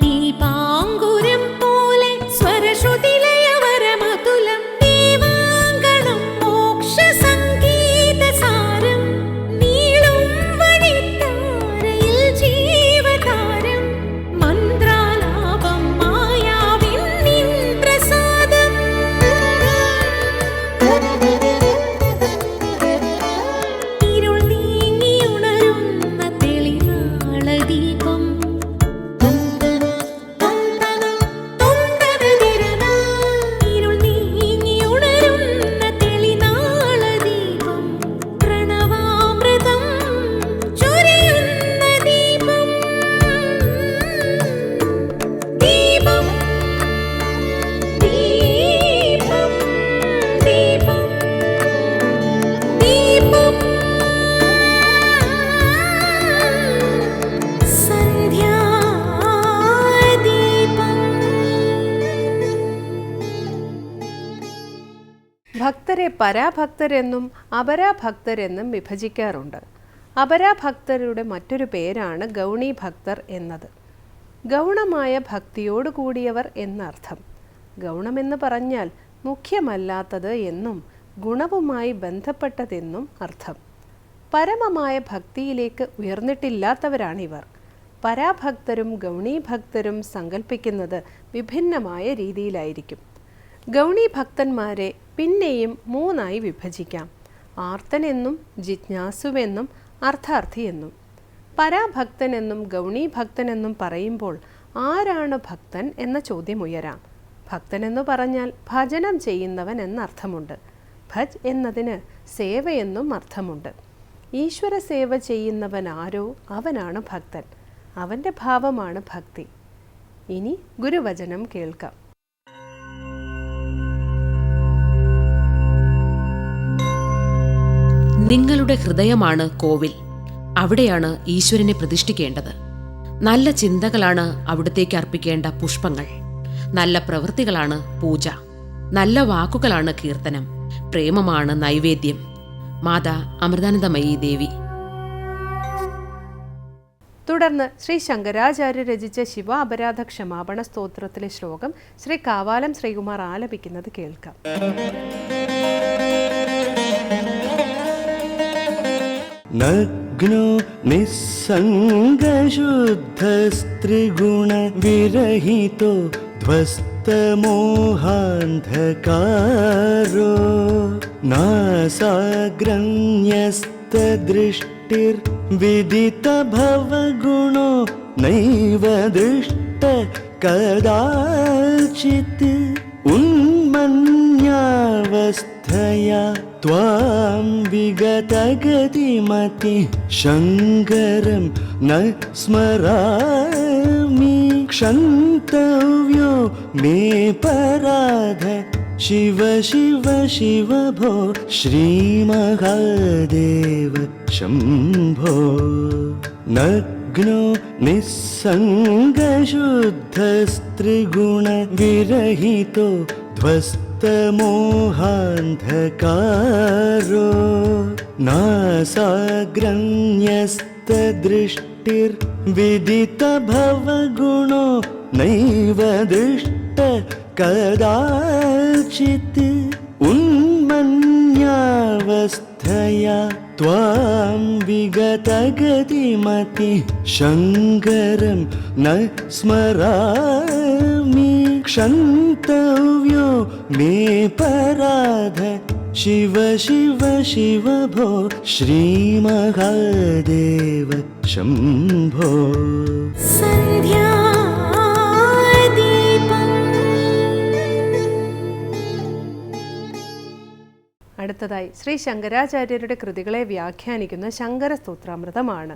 Đi? പരാഭക്തരെന്നും അപരാഭക്തരെന്നും വിഭജിക്കാറുണ്ട്. അപരാഭക്തരുടെ മറ്റൊരു പേരാണ് ഗൗണി ഭക്തർ എന്നത്. ഗൗണമായ ഭക്തിയോട് കൂടിയവർ എന്നർത്ഥം. ഗൗണമെന്ന് പറഞ്ഞാൽ മുഖ്യമല്ലാത്തത് എന്നും ഗുണവുമായി ബന്ധപ്പെട്ടതെന്നും അർത്ഥം. പരമമായ ഭക്തിയിലേക്ക് ഉയർന്നിട്ടില്ലാത്തവരാണിവർ. പരാഭക്തരും ഗൗണീഭക്തരും സങ്കല്പിക്കുന്നത് വിഭിന്നമായ രീതിയിലായിരിക്കും. ഗൗണി ഭക്തന്മാരെ പിന്നെയും മൂന്നായി വിഭജിക്കാം. ആർത്തനെന്നും ജിജ്ഞാസുവെന്നും അർത്ഥാർത്ഥിയെന്നും. പരാഭക്തനെന്നും ഗൗണീഭക്തനെന്നും പറയുമ്പോൾ ആരാണ് ഭക്തൻ എന്ന ചോദ്യം ഉയരാം ഭക്തനെന്നു പറഞ്ഞാൽ ഭജനം ചെയ്യുന്നവൻ എന്നർത്ഥമുണ്ട് ഭജ് എന്നതിന് സേവയെന്നും അർത്ഥമുണ്ട്. ഈശ്വര സേവ ചെയ്യുന്നവൻ ആരോ അവനാണ് ഭക്തൻ. അവന്റെ ഭാവമാണ് ഭക്തി. ഇനി ഗുരുവചനം കേൾക്കാം. നിങ്ങളുടെ ഹൃദയമാണ് കോവിൽ. അവിടെയാണ് ഈശ്വരനെ പ്രതിഷ്ഠിക്കേണ്ടത്. നല്ല ചിന്തകളാണ് അവിടത്തേക്ക് അർപ്പിക്കേണ്ട പുഷ്പങ്ങൾ. നല്ല പ്രവൃത്തികളാണ് പൂജ. നല്ല വാക്കുകളാണ് കീർത്തനം. പ്രേമമാണ് നൈവേദ്യം. മാതാ അമൃതാനന്ദമയി ദേവി. തുടർന്ന് ശ്രീ ശങ്കരാചാര്യ രചിച്ച ശിവ അപരാധ ക്ഷമാപണ സ്തോത്രത്തിലെ ശ്ലോകം ശ്രീ കാവാലം ശ്രീകുമാർ ആലപിക്കുന്നത് കേൾക്കാം. नग्नो निस्सङ्गशुद्धस्त्रिगुणविरहितो ध्वस्तमोहान्धकारो नासाग्रन्यस्तदृष्टिर्विदितभवगुणो नैव दृष्ट कदाचित् उन्मन्यावस्थया त्वां विगतगतिमति शङ्करं न स्मरामि क्षन्तव्यो मे पराध शिव शिव शिव भो श्रीमहादेव शम्भो नग्नो निस्सङ्गशुद्धस्त्रिगुणविरहितो ध्वस्तमोहान्धकारो नासाग्रन्यस्तदृष्टिर्विदितभवगुणो नैव दृष्ट कदाचित् उन्मन्यावस्थया त्वां विगतगतिमति शङ्करं न स्मरामि क्षन्तव्यो मे पराध शिव शिव शिव भो श्रीमहादेव शम्भो അടുത്തതായി ശ്രീ ശങ്കരാചാര്യരുടെ കൃതികളെ വ്യാഖ്യാനിക്കുന്ന ശങ്കര സ്തോത്രാമൃതമാണ്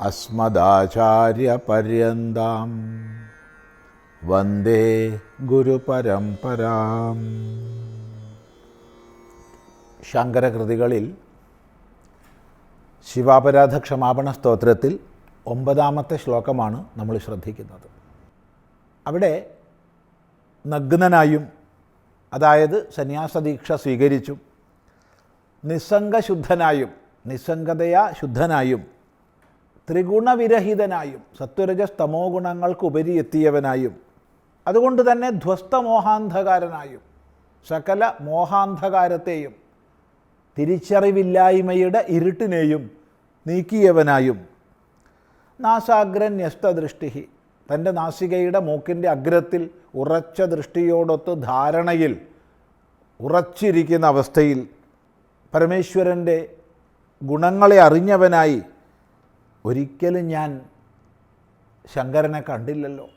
അസ്മദാചാര്യപര്യന്താം. വന്ദേ ഗുരുപരമ്പരാം. ശങ്കരകൃതികളിൽ ശിവാപരാധ ക്ഷമാപണ സ്തോത്രത്തിൽ ഒമ്പതാമത്തെ ശ്ലോകമാണ് നമ്മൾ ശ്രദ്ധിക്കുന്നത്. അവിടെ നഗ്നനായും അതായത് സന്യാസദീക്ഷ സ്വീകരിച്ചും നിസ്സംഗശുദ്ധനായും നിസ്സംഗതയാ ശുദ്ധനായും ത്രിഗുണവിരഹിതനായും സത്വരജസ് തമോ ഗുണങ്ങൾക്ക് ഉപരി എത്തിയവനായും അതുകൊണ്ട് തന്നെ ധ്വസ്തമോഹാന്ധകാരനായും സകല മോഹാന്ധകാരത്തെയും തിരിച്ചറിവില്ലായ്മയുടെ ഇരുട്ടിനെയും നീക്കിയവനായും. നാസാഗ്രൻ ന്യസ്തദൃഷ്ടി തന്റെ നാസികയുടെ മൂക്കിന്റെ അഗ്രത്തിൽ ഉറച്ച ദൃഷ്ടിയോടൊത്ത് ധാരണയിൽ ഉറച്ചിരിക്കുന്ന അവസ്ഥയിൽ പരമേശ്വരന്റെ ഗുണങ്ങളെ അറിഞ്ഞവനായി ഒരിക്കലും ഞാൻ ശങ്കരനെ കണ്ടില്ലല്ലോ.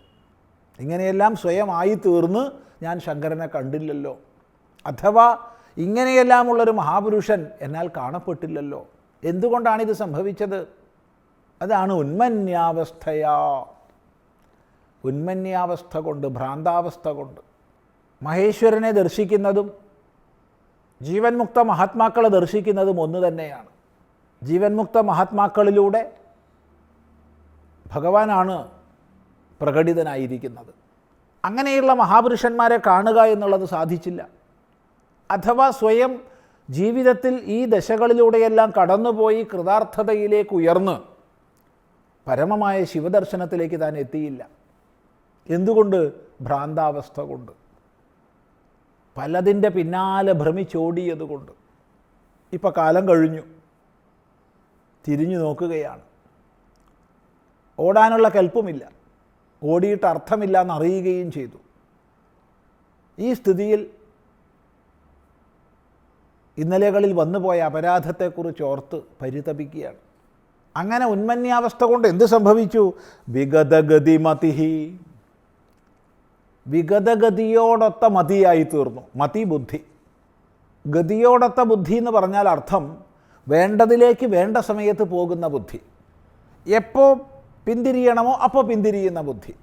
ഇങ്ങനെയെല്ലാം സ്വയം ആയി തീർന്ന് ഞാൻ ശങ്കരനെ കണ്ടില്ലല്ലോ. അഥവാ ഇങ്ങനെയെല്ലാമുള്ളൊരു മഹാപുരുഷൻ എന്നാൽ കാണപ്പെട്ടില്ലല്ലോ. എന്തുകൊണ്ടാണിത് സംഭവിച്ചത്? അതാണ് ഉന്മന്യാവസ്ഥയാ. ഉന്മന്യാവസ്ഥ കൊണ്ട് ഭ്രാന്താവസ്ഥ കൊണ്ട്. മഹേശ്വരനെ ദർശിക്കുന്നതും ജീവൻമുക്ത മഹാത്മാക്കളെ ദർശിക്കുന്നതും ഒന്ന് തന്നെയാണ്. ജീവൻമുക്ത മഹാത്മാക്കളിലൂടെ ഭഗവാനാണ് പ്രകടിതനായിരിക്കുന്നത്. അങ്ങനെയുള്ള മഹാപുരുഷന്മാരെ കാണുക എന്നുള്ളത് സാധിച്ചില്ല. അഥവാ സ്വയം ജീവിതത്തിൽ ഈ ദശകളിലൂടെയെല്ലാം കടന്നുപോയി കൃതാർത്ഥതയിലേക്ക് ഉയർന്ന് പരമമായ ശിവദർശനത്തിലേക്ക് താൻ എത്തിയില്ല. എന്തുകൊണ്ട്? ഭ്രാന്താവസ്ഥ കൊണ്ട്. പലതിന്റെ പിന്നാലെ ഭ്രമിച്ചോടിയതുകൊണ്ട്. ഇപ്പം കാലം കഴിഞ്ഞു. തിരിഞ്ഞു നോക്കുകയാണ്. ഓടാനുള്ള കൽപ്പുമില്ല. ഓടിയിട്ട് അർത്ഥമില്ല എന്നറിയുകയും ചെയ്തു. ഈ സ്ഥിതിയിൽ ഇന്നലെകളിൽ വന്നുപോയ അപരാധത്തെക്കുറിച്ച് ഓർത്ത് പരിതപിക്കുകയാണ്. അങ്ങനെ ഉന്മന്യാവസ്ഥ കൊണ്ട് എന്ത് സംഭവിച്ചു? വിഗതഗതിമതിഹി. വിഗതഗതിയോടൊത്ത മതിയായി തീർന്നു. മതി ബുദ്ധി. ഗതിയോടൊത്ത ബുദ്ധി എന്ന് പറഞ്ഞാൽ അർത്ഥം വേണ്ടതിലേക്ക് വേണ്ട സമയത്ത് പോകുന്ന ബുദ്ധി. എപ്പോൾ പിന്തിരിയണമോ? അപ്പോൾ പിന്തിരിയുന്ന ബുദ്ധി.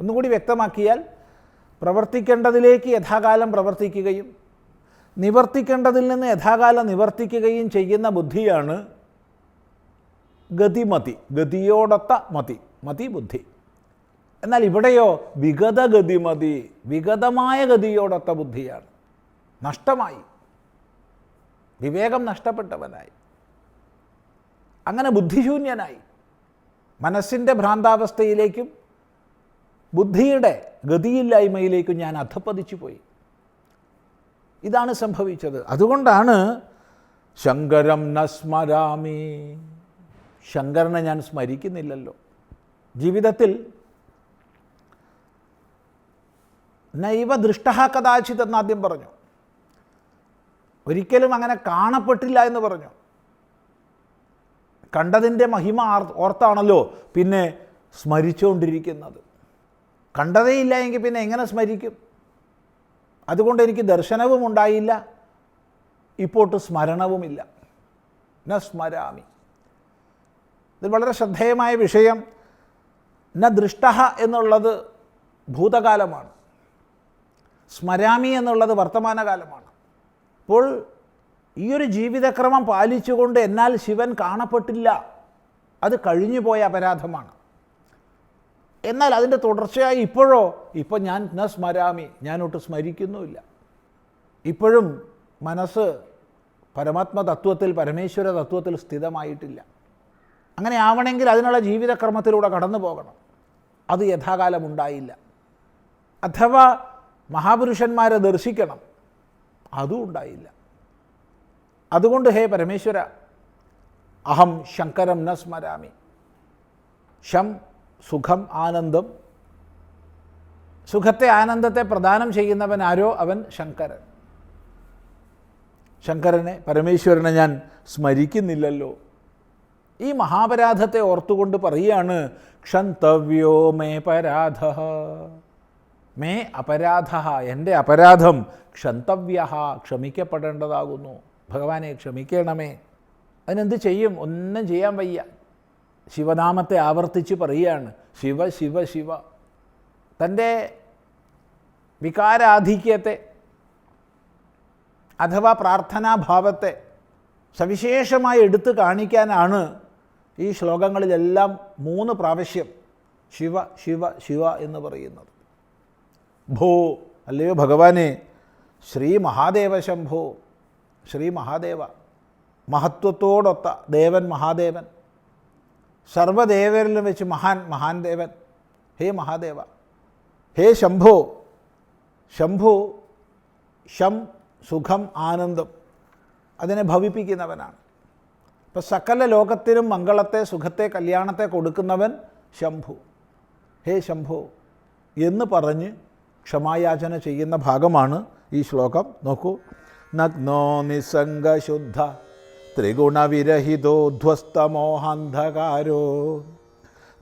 ഒന്നുകൂടി വ്യക്തമാക്കിയാൽ പ്രവർത്തിക്കേണ്ടതിലേക്ക് യഥാകാലം പ്രവർത്തിക്കുകയും നിവർത്തിക്കേണ്ടതിൽ നിന്ന് യഥാകാലം നിവർത്തിക്കുകയും ചെയ്യുന്ന ബുദ്ധിയാണ് ഗതിമതി. ഗതിയോടൊത്ത മതി. മതി ബുദ്ധി. എന്നാൽ ഇവിടെയോ വിഗത ഗതിമതി വിഗതമായ ഗതിയോടൊത്ത ബുദ്ധിയാണ്. നഷ്ടമായി. വിവേകം നഷ്ടപ്പെട്ടവനായി. അങ്ങനെ ബുദ്ധിശൂന്യനായി. മനസ്സിന്റെ ഭ്രാന്താവസ്ഥയിലേക്കും ബുദ്ധിയുടെ ഗതിയില്ലായ്മയിലേക്കും ഞാൻ അധപ്പതിച്ചു പോയി. ഇതാണ് സംഭവിച്ചത്. അതുകൊണ്ടാണ് ശങ്കരം ന സ്മരാമി. ശങ്കരനെ ഞാൻ സ്മരിക്കുന്നില്ലല്ലോ. ജീവിതത്തിൽ നൈവ ദൃഷ്ട കഥാചിത് എന്ന് ആദ്യം പറഞ്ഞു. ഒരിക്കലും അങ്ങനെ കാണപ്പെട്ടില്ല എന്ന് പറഞ്ഞു. കണ്ടതിന്റെ മഹിമ ഓർത്താണല്ലോ പിന്നെ സ്മരിച്ചുകൊണ്ടിരിക്കുന്നത്. കണ്ടതേ ഇല്ല എങ്കിൽ പിന്നെ എങ്ങനെ സ്മരിക്കും? അതുകൊണ്ട് എനിക്ക് ദർശനവും ഉണ്ടായില്ല. ഇപ്പോട്ട് സ്മരണവുമില്ല. ന സ്മരാമി. ഇത് വളരെ ശ്രദ്ധേയമായ വിഷയം. ന ദൃഷ്ട എന്നുള്ളത് ഭൂതകാലമാണ്. സ്മരാമി എന്നുള്ളത് വർത്തമാനകാലമാണ്. അപ്പോൾ ഈ ഒരു ജീവിതക്രമം പാലിച്ചുകൊണ്ട് എന്നാൽ ശിവൻ കാണപ്പെട്ടില്ല. അത് കഴിഞ്ഞുപോയ അപരാധമാണ്. എന്നാൽ അതിന്റെ തുടർച്ചയായി ഇപ്പോഴോ? ഇപ്പോൾ ഞാൻ ന സ്മരാമി. ഞാനൊട്ട് സ്മരിക്കുന്നുമില്ല. ഇപ്പോഴും മനസ്സ് പരമാത്മ തത്വത്തിൽ പരമേശ്വര തത്വത്തിൽ സ്ഥിതമായിട്ടില്ല. അങ്ങനെ ആവണമെങ്കിൽ അതിനുള്ള ജീവിതക്രമത്തിലൂടെ കടന്നു പോകണം. അത് യഥാകാലം ഉണ്ടായില്ല. അഥവാ മഹാപുരുഷന്മാരെ ദർശിക്കണം. അതും ഉണ്ടായില്ല. അതുകൊണ്ട് ഹേ പരമേശ്വര അഹം ശങ്കരം ന സ്മരാമി. ശം സുഖം ആനന്ദം. സുഖത്തെ ആനന്ദത്തെ പ്രദാനം ചെയ്യുന്നവൻ ആരോ? അവൻ ശങ്കരൻ. ശങ്കരനെ പരമേശ്വരനെ ഞാൻ സ്മരിക്കുന്നില്ലല്ലോ. ഈ മഹാപരാധത്തെ ഓർത്തുകൊണ്ട് പറയുകയാണ് ക്ഷന്തവ്യോ മേ പരാധ. മേ അപരാധ. എന്റെ അപരാധം ക്ഷന്തവ്യ. ക്ഷമിക്കപ്പെടേണ്ടതാകുന്നു. ഭഗവാനെ ക്ഷമിക്കണമേ. അതിനെന്ത് ചെയ്യും? ഒന്നും ചെയ്യാൻ വയ്യ. ശിവനാമത്തെ ആവർത്തിച്ച് പറയുകയാണ്. ശിവ ശിവ ശിവ. തന്റെ വികാരാധിക്യത്തെ അഥവാ പ്രാർത്ഥനാഭാവത്തെ സവിശേഷമായി എടുത്തു കാണിക്കാനാണ് ഈ ശ്ലോകങ്ങളിലെല്ലാം മൂന്ന് പ്രാവശ്യം ശിവ ശിവ ശിവ എന്ന് പറയുന്നത്. ഭോ അല്ലയോ ഭഗവാനെ ശ്രീ മഹാദേവ ശംഭോ. ശ്രീ മഹാദേവ. മഹത്വത്തോടൊത്ത ദേവൻ മഹാദേവൻ. സർവദേവരിലും വെച്ച് മഹാൻ മഹാൻ ദേവൻ. ഹേ മഹാദേവ. ഹേ ശംഭോ. ശംഭു ശം സുഖം ആനന്ദം. അതിനെ ഭവിപ്പിക്കുന്നവനാണ്. ഇപ്പം സകല ലോകത്തിനും മംഗളത്തെ സുഖത്തെ കല്യാണത്തെ കൊടുക്കുന്നവൻ ശംഭു. ഹേ ശംഭു. എന്ന് പറഞ്ഞ് ക്ഷമായാചന ചെയ്യുന്ന ഭാഗമാണ് ഈ ശ്ലോകം. നോക്കൂ. നഗ്നോ നിസംഗശുദ്ധ ത്രിഗുണവിരഹിതോധ്വസ്തമോഹാന്ധകാരോ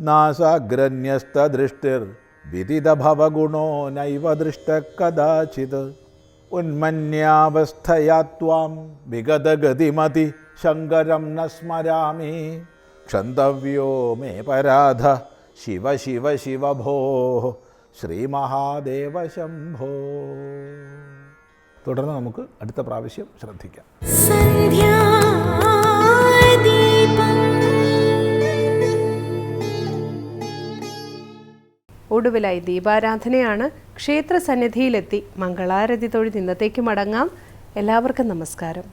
നാസാഗ്രന്യസ്തദൃഷ്ടിർ വിദിതഭവഗുണോ നൈവ ദൃഷ്ട കഥാചിത് ഉന്മന്യാവസ്ഥയാ ത്വാം വിഗതഗതിമതി ശങ്കരം ന സ്മരാമി ക്ഷന്തവ്യോ മേ പരാധ ശിവ ശിവ ശിവ ഭോ ശ്രീമഹാദേവ ശംഭോ തുടർന്ന് നമുക്ക് അടുത്ത പ്രാവശ്യം ശ്രദ്ധിക്കാം. ഒടുവിലായി ദീപാരാധനയാണ് ക്ഷേത്ര സന്നിധിയിലെത്തി മംഗളാരതി തൊഴുത് ഇന്നത്തേക്ക് മടങ്ങാം. എല്ലാവർക്കും നമസ്കാരം.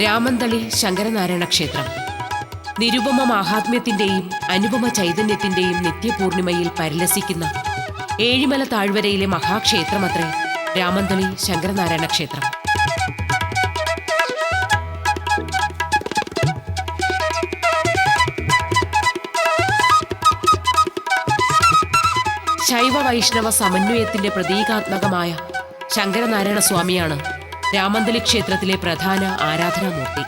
രാമന്തളി ശങ്കരനാരായണ ക്ഷേത്രം. നിരുപമ മാഹാത്മ്യത്തിന്റെയും അനുപമ ചൈതന്യത്തിന്റെയും നിത്യപൂർണിമയിൽ പരിലസിക്കുന്ന ഏഴിമല താഴ്വരയിലെ മഹാക്ഷേത്രമത്രേ രാമന്തളി ശങ്കരനാരായണ ക്ഷേത്രം. ശൈവ വൈഷ്ണവ സമന്വയത്തിന്റെ പ്രതീകാത്മകമായ ശങ്കരനാരായണ സ്വാമിയാണ് രാമന്തലി ക്ഷേത്രത്തിലെ പ്രധാന ആരാധനാമൂർത്തി.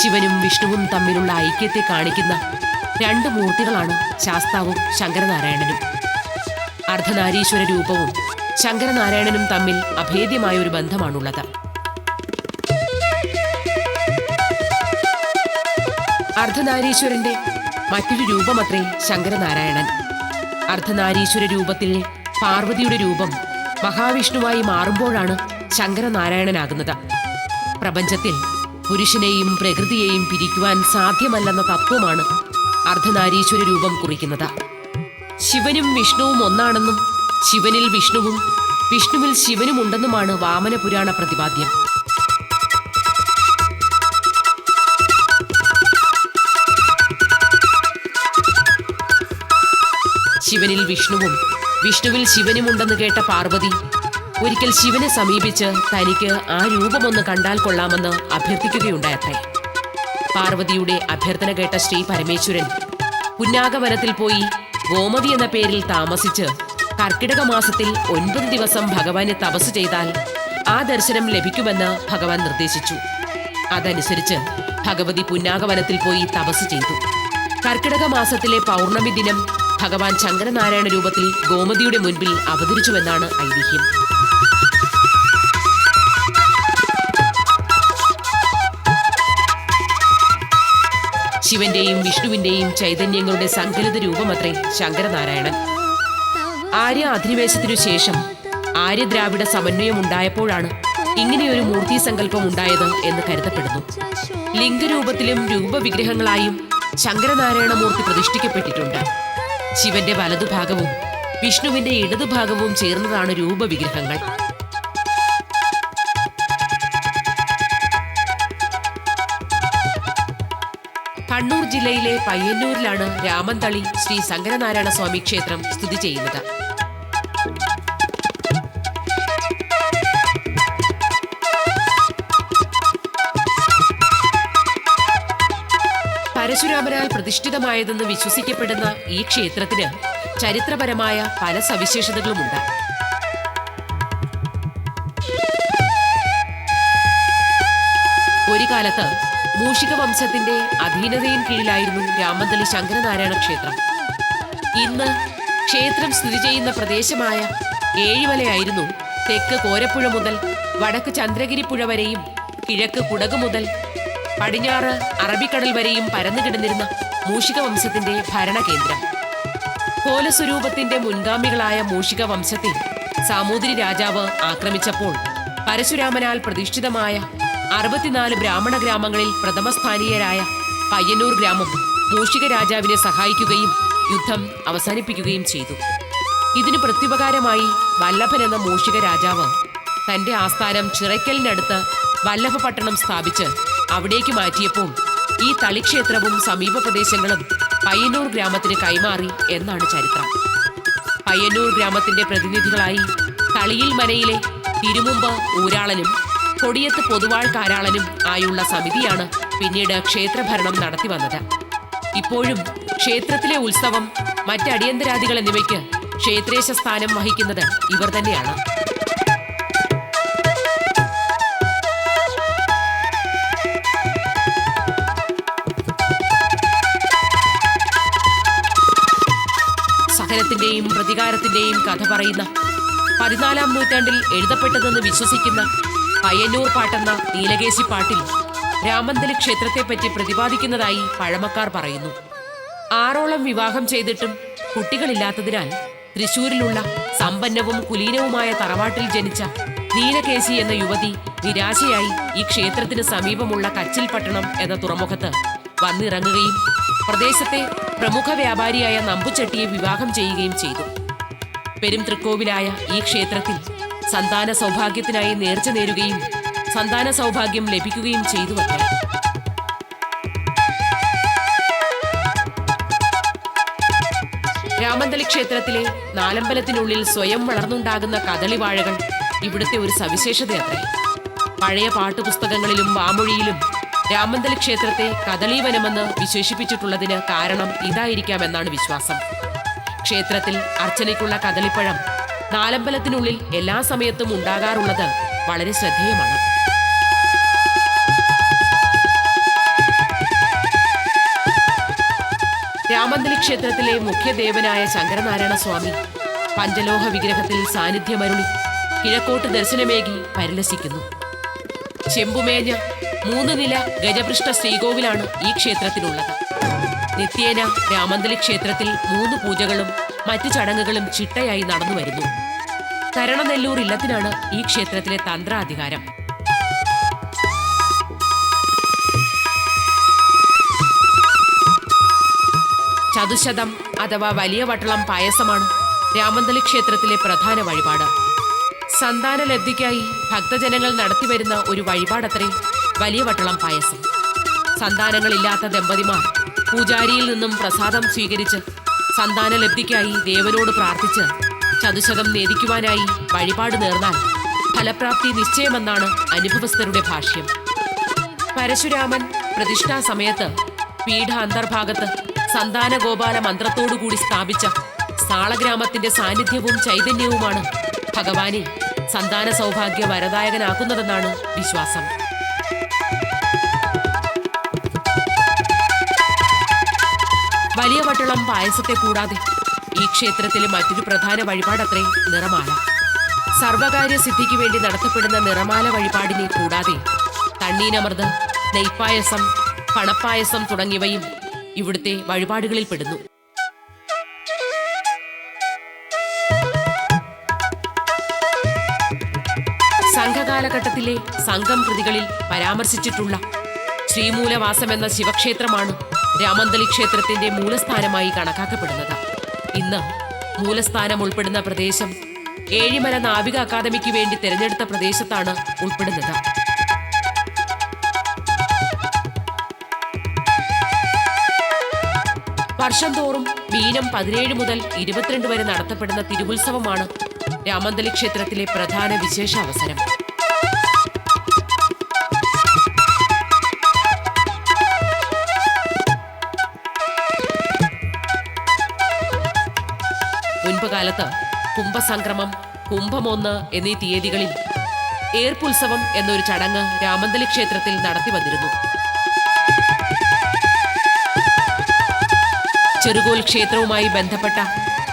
ശിവനും വിഷ്ണുവും തമ്മിലുള്ള ഐക്യത്തെ കാണിക്കുന്ന രണ്ട് മൂർത്തികളാണ് ശാസ്താവും ശങ്കരനാരായണനും. അർദ്ധനാരീശ്വര രൂപവും ശങ്കരനാരായണനും തമ്മിൽ അഭേദ്യമായ ഒരു ബന്ധമാണുള്ളത്. അർദ്ധനാരീശ്വരന്റെ മറ്റൊരു രൂപമത്രേ ശങ്കരനാരായണൻ. അർദ്ധനാരീശ്വര രൂപത്തിൽ പാർവതിയുടെ രൂപം മഹാവിഷ്ണുവായി മാറുമ്പോഴാണ് ശങ്കരനാരായണനാകുന്നത്. പ്രപഞ്ചത്തിൽ പുരുഷനെയും പ്രകൃതിയെയും പിരിക്കുവാൻ സാധ്യമല്ലെന്ന തത്വമാണ് അർദ്ധനാരീശ്വര രൂപം കുറിക്കുന്നത്. ശിവനും വിഷ്ണുവും ഒന്നാണെന്നും ശിവനിൽ വിഷ്ണുവും വിഷ്ണുവിൽ ശിവനുമുണ്ടെന്നുമാണ് വാമന പുരാണ പ്രതിപാദ്യം ശിവനിൽ വിഷ്ണുവും വിഷ്ണുവിൽ ശിവനുമുണ്ടെന്ന് കേട്ട പാർവതി ഒരിക്കൽ ശിവനെ സമീപിച്ച് തനിക്ക് ആ രൂപമൊന്ന് കണ്ടാൽ കൊള്ളാമെന്ന് അഭ്യർത്ഥിക്കുകയുണ്ടായത്രേ. പാർവതിയുടെ അഭ്യർത്ഥന കേട്ട ശ്രീ പരമേശ്വരൻ പുന്നാഗവനത്തിൽ പോയി ഗോമതി എന്ന പേരിൽ താമസിച്ച് കർക്കിടക മാസത്തിൽ ഒൻപത് ദിവസം ഭഗവാനെ തപസ് ചെയ്താൽ ആ ദർശനം ലഭിക്കുമെന്ന് ഭഗവാൻ നിർദ്ദേശിച്ചു. അതനുസരിച്ച് ഭഗവതി പുന്നാഗവനത്തിൽ പോയി തപസ് ചെയ്തു. കർക്കിടക മാസത്തിലെ പൗർണമി ദിനം ഭഗവാൻ ശങ്കരനാരായണ രൂപത്തിൽ ഗോമതിയുടെ മുൻപിൽ അവതരിച്ചുവെന്നാണ് ഐതിഹ്യം. ശിവന്റെയും വിഷ്ണുവിന്റെയും ചൈതന്യങ്ങളുടെ സങ്കലിത രൂപമത്രേ ശങ്കരനാരായണൻ. ആര്യ അധിനിവേശത്തിനു ശേഷം ആര്യദ്രാവിഡ സമന്വയം ഉണ്ടായപ്പോഴാണ് ഇങ്ങനെയൊരു മൂർത്തി സങ്കല്പം ഉണ്ടായത് എന്ന് കരുതപ്പെടുന്നു. ലിംഗരൂപത്തിലും രൂപവിഗ്രഹങ്ങളായും ശങ്കരനാരായണ മൂർത്തി പ്രതിഷ്ഠിക്കപ്പെട്ടിട്ടുണ്ട്. ശിവന്റെ വലതുഭാഗവും വിഷ്ണുവിന്റെ ഇടതുഭാഗവും ചേർന്നതാണ് രൂപവിഗ്രഹങ്ങൾ. കണ്ണൂർ ജില്ലയിലെ പയ്യന്നൂരിലാണ് രാമന്തളി ശ്രീ ശങ്കരനാരായണ സ്വാമി ക്ഷേത്രം സ്ഥിതി ചെയ്യുന്നത്. പരശുരാമനാൽ പ്രതിഷ്ഠിതമായതെന്ന് വിശ്വസിക്കപ്പെടുന്ന ഈ ക്ഷേത്രത്തിന് ചരിത്രപരമായ പല സവിശേഷതകളുമുണ്ട്. ഒരു കാലത്ത് മൂഷിക വംശത്തിന്റെ അധീനതയിൻ കീഴിലായിരുന്നു രാമന്തളി ശങ്കരനാരായണ ക്ഷേത്രം. ഇന്ന് ക്ഷേത്രം സ്ഥിതി ചെയ്യുന്ന പ്രദേശമായ ഏഴിമലയായിരുന്നു തെക്ക് കോരപ്പുഴ മുതൽ വടക്ക് ചന്ദ്രഗിരിപ്പുഴ വരെയും കിഴക്ക് കുടക് മുതൽ പടിഞ്ഞാറ് അറബിക്കടൽ വരെയും പരന്നു കിടന്നിരുന്ന മൂഷിക വംശത്തിന്റെ ഭരണകേന്ദ്രം. കോലസ്വരൂപത്തിന്റെ മുൻഗാമികളായ മൂഷിക വംശത്തെ സാമൂതിരി രാജാവ് ആക്രമിച്ചപ്പോൾ പരശുരാമനാൽ പ്രതിഷ്ഠിതമായ അറുപത്തിനാല് ബ്രാഹ്മണ ഗ്രാമങ്ങളിൽ പ്രഥമസ്ഥാനീയരായ പയ്യന്നൂർ ഗ്രാമം മൂഷിക രാജാവിനെ സഹായിക്കുകയും യുദ്ധം അവസാനിപ്പിക്കുകയും ചെയ്തു. ഇതിന് പ്രത്യുപകാരമായി വല്ലഭൻ എന്ന മൂഷിക രാജാവ് തന്റെ ആസ്ഥാനം ചിറയ്ക്കലിനടുത്ത് വല്ലഭപട്ടണം സ്ഥാപിച്ച് അവിടേക്ക് മാറ്റിയപ്പോൾ ഈ തളിക്ഷേത്രവും സമീപ പ്രദേശങ്ങളും പയ്യന്നൂർ ഗ്രാമത്തിന് കൈമാറി എന്നാണ് ചരിത്രം. പയ്യന്നൂർ ഗ്രാമത്തിന്റെ പ്രതിനിധികളായി തളിയിൽ മനയിലെ തിരുമുമ്പ് ഊരാളനും കൊടിയത്ത് പൊതുവാൾ കാരാളനും ആയുള്ള സമിതിയാണ് പിന്നീട് ക്ഷേത്രഭരണം നടത്തി വന്നത്. ഇപ്പോഴും ക്ഷേത്രത്തിലെ ഉത്സവം മറ്റടിയന്തരാദികൾ എന്നിവയ്ക്ക് ക്ഷേത്രേശ സ്ഥാനം വഹിക്കുന്നത് ഇവർ തന്നെയാണ്. സഹനത്തിന്റെയും പ്രതികാരത്തിന്റെയും കഥ പറയുന്ന പതിനാലാം നൂറ്റാണ്ടിൽ എഴുതപ്പെട്ടതെന്ന് വിശ്വസിക്കുന്ന പയ്യന്നൂർ പാട്ടെന്ന നീലകേശി പാട്ടിൽ രാമന്തലി ക്ഷേത്രത്തെപ്പറ്റി പ്രതിപാദിക്കുന്നതായി പഴമക്കാർ പറയുന്നു. ആറോളം വിവാഹം ചെയ്തിട്ടും കുട്ടികളില്ലാത്തതിനാൽ തൃശൂരിലുള്ള സമ്പന്നവും കുലീനവുമായ തറവാട്ടിൽ ജനിച്ച നീലകേശി എന്ന യുവതി നിരാശയായി ഈ ക്ഷേത്രത്തിന് സമീപമുള്ള കച്ചിൽ പട്ടണം എന്ന തുറമുഖത്ത് വന്നിറങ്ങുകയും പ്രദേശത്തെ പ്രമുഖ വ്യാപാരിയായ നമ്പുചെട്ടിയെ വിവാഹം ചെയ്യുകയും ചെയ്തു. പെരും തൃക്കോവിലായ ഈ ക്ഷേത്രത്തിൽ സന്താന സൗഭാഗ്യത്തിനായി നേർച്ച നേരുകയും സന്താന സൗഭാഗ്യം ലഭിക്കുകയും ചെയ്തു അത്രേ രാമന്തലി ക്ഷേത്രത്തിലെ നാലമ്പലത്തിനുള്ളിൽ സ്വയം വളർന്നുണ്ടാകുന്ന കദളിവാഴകൾ ഇവിടുത്തെ ഒരു സവിശേഷതയത്രേ. പഴയ പാട്ടുപുസ്തകങ്ങളിലും വാമൊഴിയിലും രാമന്തലി ക്ഷേത്രത്തെ കദളീവനമെന്ന് വിശേഷിപ്പിച്ചിട്ടുള്ളതിന് കാരണം ഇതായിരിക്കാമെന്നാണ് വിശ്വാസം. ക്ഷേത്രത്തിൽ അർച്ചനയ്ക്കുള്ള കദളിപ്പഴം നാലമ്പലത്തിനുള്ളിൽ എല്ലാ സമയത്തും ഉണ്ടാകാറുള്ളത് വളരെ ശ്രദ്ധേയമാണ്. രാമന്തലി ക്ഷേത്രത്തിലെ മുഖ്യദേവനായ ശങ്കരനാരായണ സ്വാമി പഞ്ചലോഹ വിഗ്രഹത്തിൽ സാന്നിധ്യമരുളി കിഴക്കോട്ട് ദർശനമേകി പരിലസിക്കുന്നു. ചെമ്പുമേഞ്ഞ മൂന്ന് നില ഗജപൃഷ്ഠ ശ്രീകോവിലാണ് ഈ ക്ഷേത്രത്തിലുള്ളത്. നിത്യേന രാമന്തലി ക്ഷേത്രത്തിൽ മൂന്ന് പൂജകളും മറ്റു ചടങ്ങുകളും ചിട്ടയായി നടന്നു വരുന്നു. കരണനെല്ലൂർ ഇല്ലത്തിനാണ് ഈ ക്ഷേത്രത്തിലെ തന്ത്രാധികാരം. ചതുശതം അഥവാ വലിയ വട്ടളം പായസമാണ് രാമന്തലി ക്ഷേത്രത്തിലെ പ്രധാന വഴിപാട്. സന്താന ലബ്ധിക്കായി ഭക്തജനങ്ങൾ നടത്തിവരുന്ന ഒരു വഴിപാടത്രേ വലിയ വട്ടളം പായസം. സന്താനങ്ങളില്ലാത്ത ദമ്പതിമാർ പൂജാരിയിൽ നിന്നും പ്രസാദം സ്വീകരിച്ച് സന്താന ലബ്ധിക്കായി ദേവനോട് പ്രാർത്ഥിച്ച് ചതുശതം നേദിക്കുവാനായി വഴിപാട് നേർന്നാൽ ഫലപ്രാപ്തി നിശ്ചയമെന്നാണ് അനുഭവസ്ഥരുടെ ഭാഷ്യം. പരശുരാമൻ പ്രതിഷ്ഠാ സമയത്ത് പീഠ അന്തർഭാഗത്ത് സന്താന ഗോപാല മന്ത്രത്തോടുകൂടി സ്ഥാപിച്ച സാളഗ്രാമത്തിന്റെ സാന്നിധ്യവും ചൈതന്യവുമാണ് ഭഗവാനെ സന്താന സൗഭാഗ്യ വരദായകനാക്കുന്നതെന്നാണ് വിശ്വാസം. വലിയ വട്ടളം പായസത്തെ കൂടാതെ ഈ ക്ഷേത്രത്തിലെ മറ്റൊരു പ്രധാന വഴിപാടത്രേ നിറമാല. സർവകാര്യ സിദ്ധിക്ക് വേണ്ടി നടത്തപ്പെടുന്ന നിറമാല വഴിപാടിനെ കൂടാതെ തണ്ണീനമൃത് നെയ്പായസം പണപ്പായസം തുടങ്ങിയവയും ഇവിടുത്തെ വഴിപാടുകളിൽ പെടുന്നു. സംഘകാലഘട്ടത്തിലെ സംഘം കൃതികളിൽ പരാമർശിച്ചിട്ടുള്ള ശ്രീമൂലവാസം എന്ന ശിവക്ഷേത്രമാണ് രാമന്തലി ക്ഷേത്രത്തിന്റെ മൂലസ്ഥാനമായി കണക്കാക്കപ്പെടുന്നത്. ഇന്ന് മൂലസ്ഥാനം ഉൾപ്പെടുന്ന പ്രദേശം ഏഴിമല നാവിക അക്കാദമിക്ക് വേണ്ടി തിരഞ്ഞെടുത്ത പ്രദേശത്താണ് ഉൾപ്പെടുന്നത്. വർഷം തോറും മീനം പതിനേഴ് മുതൽ ഇരുപത്തിരണ്ട് വരെ നടത്തപ്പെടുന്ന തിരുവുത്സവമാണ് രാമന്തലി ക്ഷേത്രത്തിലെ പ്രധാന വിശേഷ അവസരം കാലത്ത് കുംഭസംക്രമം കുംഭമൊന്ന് എന്നീ തീയതികളിൽ ഏർപ്പുത്സവം എന്നൊരു ചടങ്ങ് രാമന്തലി ക്ഷേത്രത്തിൽ നടത്തി വന്നിരുന്നു. ചെറുകോൽ ക്ഷേത്രവുമായി ബന്ധപ്പെട്ട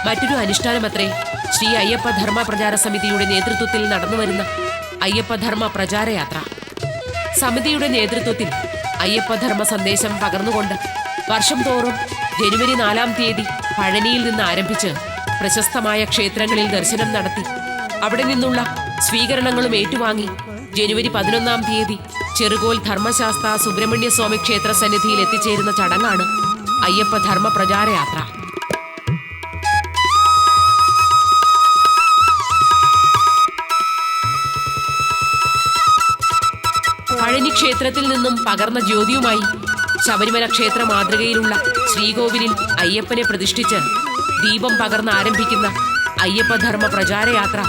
മറ്റൊരു അനുഷ്ഠാനമത്രേ ശ്രീ അയ്യപ്പ ധർമ്മ പ്രചാര സമിതിയുടെ നേതൃത്വത്തിൽ നടന്നുവരുന്ന അയ്യപ്പ ധർമ്മ പ്രചാരയാത്ര സമിതിയുടെ നേതൃത്വത്തിൽ അയ്യപ്പ ധർമ്മ സന്ദേശം പകർന്നുകൊണ്ട് വർഷം തോറും ജനുവരി നാലാം തീയതി പഴനിയിൽ നിന്ന് ആരംഭിച്ച് പ്രശസ്തമായ ക്ഷേത്രങ്ങളിൽ ദർശനം നടത്തി. അവിടെ നിന്നുള്ള സ്വീകരണങ്ങളും ഏറ്റുവാങ്ങി. ജനുവരി പതിനൊന്നാം തീയതി ചെറുകോൽ ധർമ്മശാസ്ത്ര സുബ്രഹ്മണ്യ സ്വാമി ക്ഷേത്ര സന്നിധിയിൽ എത്തിച്ചേരുന്ന ചടങ്ങാണ് അയ്യപ്പ ധർമ്മ പ്രചാരയാത്ര പഴനി ക്ഷേത്രത്തിൽ നിന്നും പകർന്ന ജ്യോതിയുമായി ശബരിമല ക്ഷേത്ര മാതൃകയിലുള്ള ശ്രീകോവിലിൽ അയ്യപ്പനെ പ്രതിഷ്ഠിച്ച് ദീപം പകർന്ന് ആരംഭിക്കുന്ന അയ്യപ്പധർമ്മ പ്രചാരയാത്ര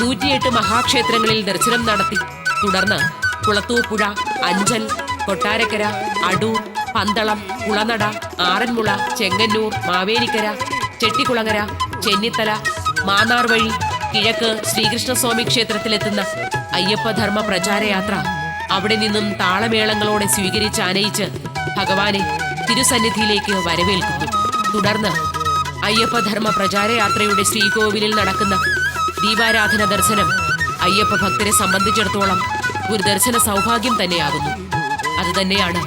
നൂറ്റിയെട്ട് മഹാക്ഷേത്രങ്ങളിൽ ദർശനം നടത്തി. തുടർന്ന് കുളത്തൂപ്പുഴ അഞ്ചൽ കൊട്ടാരക്കര അടൂർ പന്തളം കുളനട ആറന്മുള ചെങ്ങന്നൂർ മാവേലിക്കര ചെട്ടിക്കുളങ്ങര ചെന്നിത്തല മാന്നാർ വഴി കിഴക്ക് ശ്രീകൃഷ്ണസ്വാമി ക്ഷേത്രത്തിലെത്തുന്ന അയ്യപ്പധർമ്മ പ്രചാരയാത്ര അവിടെ നിന്നും താളമേളങ്ങളോടെ സ്വീകരിച്ച് ആനയിച്ച് ഭഗവാനെ തിരുസന്നിധിയിലേക്ക് വരവേൽക്കുന്നു. തുടർന്ന് അയ്യപ്പധർമ്മ പ്രചാരയാത്രയുടെ ശ്രീകോവിലിൽ നടക്കുന്ന ദീപാരാധന ദർശനം അയ്യപ്പ ഭക്തരെ സംബന്ധിച്ചിടത്തോളം ഒരു ദർശന സൗഭാഗ്യം തന്നെയാകുന്നു. അതുതന്നെയാണ്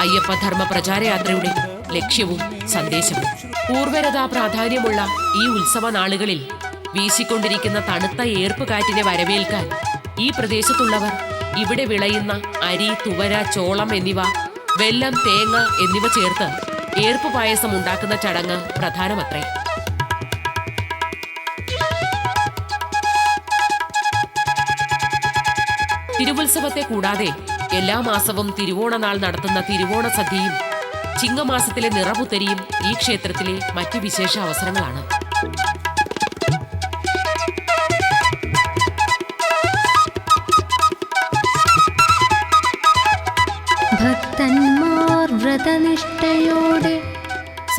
അയ്യപ്പധർമ്മ പ്രചാരയാത്രയുടെ ലക്ഷ്യവും സന്ദേശവും. പൂർവരതാ പ്രാധാന്യമുള്ള ഈ ഉത്സവ നാളുകളിൽ വീശിക്കൊണ്ടിരിക്കുന്ന തണുത്ത ഏർപ്പ് കാറ്റിനെ വരവേൽക്കാൻ ഈ പ്രദേശത്തുള്ളവർ ഇവിടെ വിളയുന്ന അരി തുവര ചോളം എന്നിവ വെല്ലം തേങ്ങ എന്നിവ ചേർത്ത് ഏർപ്പ് പായസം ഉണ്ടാക്കുന്ന ചടങ്ങ് പ്രധാനമത്രേ. തിരുവുത്സവത്തെ കൂടാതെ എല്ലാ മാസവും തിരുവോണ നാൾ നടത്തുന്ന തിരുവോണ സദ്യയും ചിങ്ങമാസത്തിലെ നിറപുത്തരിയും ഈ ക്ഷേത്രത്തിലെ മറ്റു വിശേഷ അവസരങ്ങളാണ്.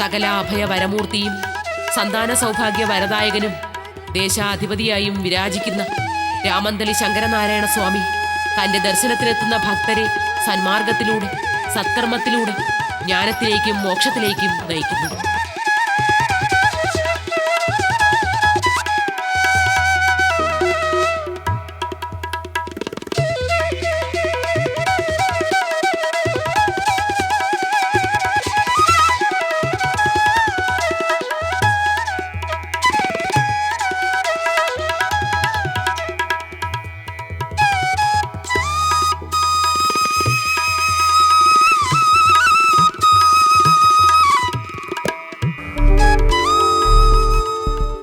സകല അഭയ വരമൂർത്തിയും സന്താന സൗഭാഗ്യ വരദായകനും ദേശാധിപതിയായും വിരാജിക്കുന്ന രാമന്തലി ശങ്കരനാരായണ സ്വാമി തന്റെ ദർശനത്തിനെത്തുന്ന ഭക്തരെ സന്മാർഗത്തിലൂടെ സത്കർമ്മത്തിലൂടെ ജ്ഞാനത്തിലേക്കും മോക്ഷത്തിലേക്കും നയിക്കുന്നു.